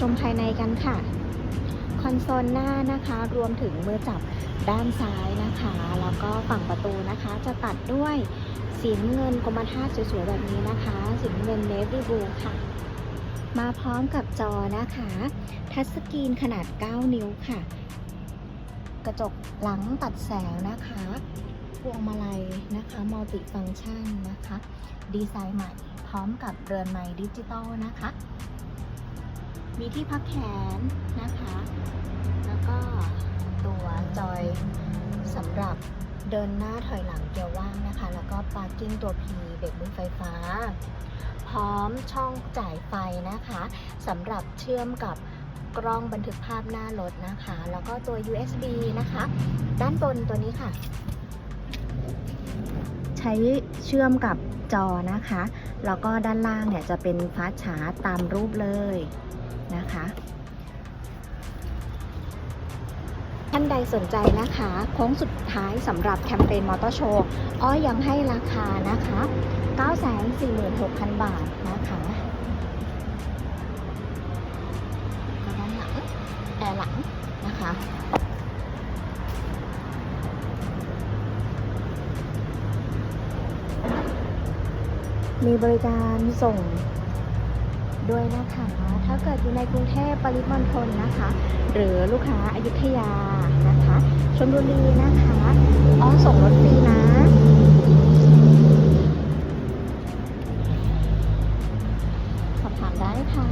ชมภายในกันค่ะ คอนโซลหน้านะคะรวมถึงมือจับด้านซ้ายนะคะ แล้วก็ฝั่งประตูนะคะจะตัดด้วยสีเงินกรมท่าสวยๆแบบนี้นะคะ สีเงินเนวี่บูค่ะ มาพร้อมกับจอนะคะ ทัชสกรีนขนาด 9 นิ้วค่ะ กระจกหลังตัดแสงนะคะพวงมาลัยนะคะมัลติฟัง c t ชันนะคะ ดีไซน์ใหม่พร้อมกับเรือนไม้ดิจิตอลนะคะ มีที่พักแขนนะคะ แล้วก็ตัวจอยสำหรับเดินหน้าถอยหลังเกียร์ว่างนะคะ แล้วก็ปาร์กิ้งตัว P เบรกมือไฟฟ้า พร้อมช่องจ่ายไฟนะคะสำหรับเชื่อมกับกล้องบันทึกภาพหน้ารถนะคะ แล้วก็ตัว USB นะคะ ด้านบนตัวนี้ค่ะ ใช้เชื่อมกับจอนะคะ แล้วก็ด้านล่างเนี่ยจะเป็นฟาชาร์จตามรูปเลยนะคะท่านใดสนใจนะคะโค้งสุดท้ายสำหรับแคมเปญมอเตอร์โชว์อ้อยังให้ราคานะคะ 946,000 บาทนะคะด้านหลังแอร์หลังนะคะ มีบริการส่งด้วยนะคะ ถ้าเกิดอยู่ในกรุงเทพปริมณฑลนะคะ หรือลูกค้าอายุทยานะคะชลบุรีนะคะอ๋อส่งรถฟรีนะ สอบถามได้ค่ะ